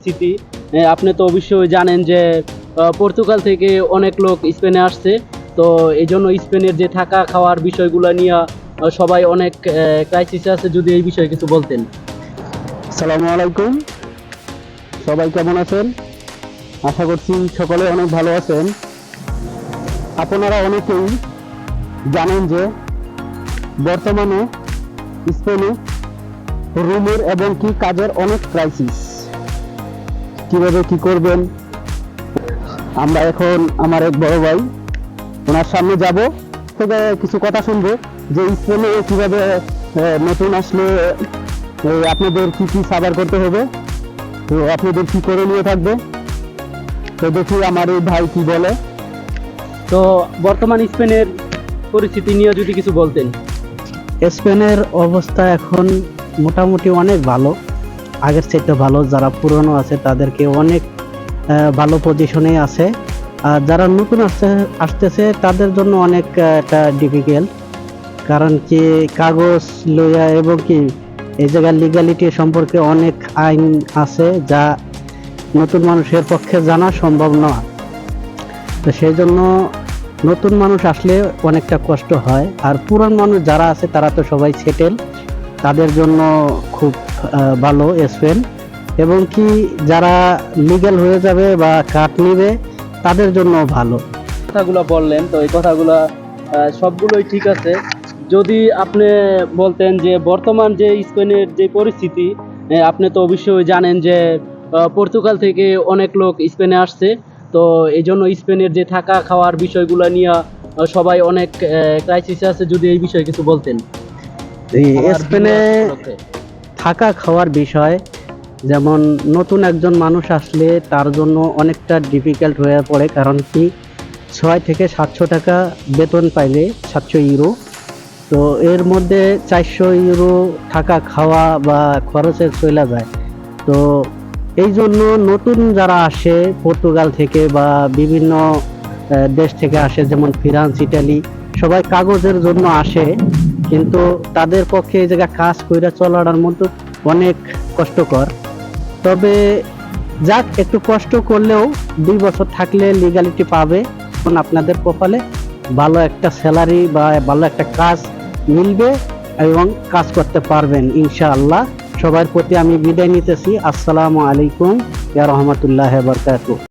পরিস্থিতি আপনি তো অবশ্যই জানেন যে পর্তুগাল থেকে অনেক লোক স্পেনে আসছে। তো এই জন্য স্পেনের যে থাকা খাওয়ার বিষয়গুলো নিয়ে সবাই অনেক ক্রাইসিস আছে। যদি এই বিষয়ে কিছু বলতেন। সালামু আলাইকুম। সবাই কেমন আছেন? আশা করছি সকলে অনেক ভালো আছেন। আপনারা অনেকেই জানেন যে, বর্তমানে স্পেনে রুমের এবং কি কাজের অনেক ক্রাইসিস কীভাবে কি করবেন? আমরা এখন আমার এক বড় ভাই ওনার সামনে যাব থেকে কিছু কথা শুনব যে স্পেনে কীভাবে নতুন আসলে আপনাদের কি কি সাবার করতে হবে তো আপনাদের কি করে নিয়ে থাকবে? তো দেখি আমার এই ভাই কি বলে। তো বর্তমান স্পেনের পরিস্থিতি নিয়ে যদি কিছু বলতেন। স্পেনের অবস্থা এখন মোটামুটি অনেক ভালো। আগের চাইতে ভালো, যারা পুরনো আছে, তাদেরকে অনেক ভালো পজিশনে আছে। আর যারা নতুন আসতে আসতেছে, তাদের জন্য অনেক একটা ডিফিকাল্ট কারণ কি, কাগজ লইয়া এবং কি, এই জায়গার লিগালিটি সম্পর্কে অনেক আইন আছে, যা নতুন মানুষের পক্ষে জানা সম্ভব নয় তো সেই জন্য নতুন মানুষ আসলে অনেকটা কষ্ট হয়। আর পুরান মানুষ যারা আছে, তারা তো সবাই সেটেল তাদের জন্য খুব ভালো স্পেন এবং কি যারা লিগ্যাল হয়ে যাবে বা কাট নিবে তাদের জন্য ভালো। কথাগুলো বললেন তো এই কথাগুলো সবগুলোই ঠিক আছে। যদি আপনি বলতেন যে বর্তমান যে স্পেনের যে পরিস্থিতি আপনি তো অবশ্যই জানেন যে পর্তুগাল থেকে অনেক লোক স্পেনে আসছে। তো এই জন্য স্পেনের যে থাকা খাওয়ার বিষয়গুলো নিয়ে সবাই অনেক ক্রাইসিস আছে। যদি এই বিষয়ে কিছু বলতেন। এই স্পেনে। থাকা খাওয়ার বিষয়, যেমন নতুন একজন মানুষ আসলে তার জন্য অনেকটা ডিফিকাল্ট হয়ে পড়ে, কারণ কি ছয় থেকে সাতশো টাকা বেতন পাইলে সাতশো ইউরো তো এর মধ্যে চারশো ইউরো থাকা খাওয়া বা খরচে চলে যায়। তো এই জন্য নতুন যারা আসে, পর্তুগাল থেকে বা বিভিন্ন দেশ থেকে আসে, যেমন ফ্রান্স, ইটালি, সবাই কাগজের জন্য আসে, কিন্তু তাদের পক্ষে এই জায়গায় কাজ কইরা চলার মতো অনেক কষ্টকর। তবে যাক, একটু কষ্ট করলেও দুই বছর থাকলে লিগালিটি পাবে। এখন আপনাদের কপালে ভালো একটা স্যালারি বা ভালো একটা কাজ মিলবে এবং কাজ করতে পারবেন, ইনশাআল্লাহ। সবার প্রতি আমি বিদায় নিতেছি। আসসালামু আলাইকুম। ইয়া রহমতুল্লাহ বরকাতুহ।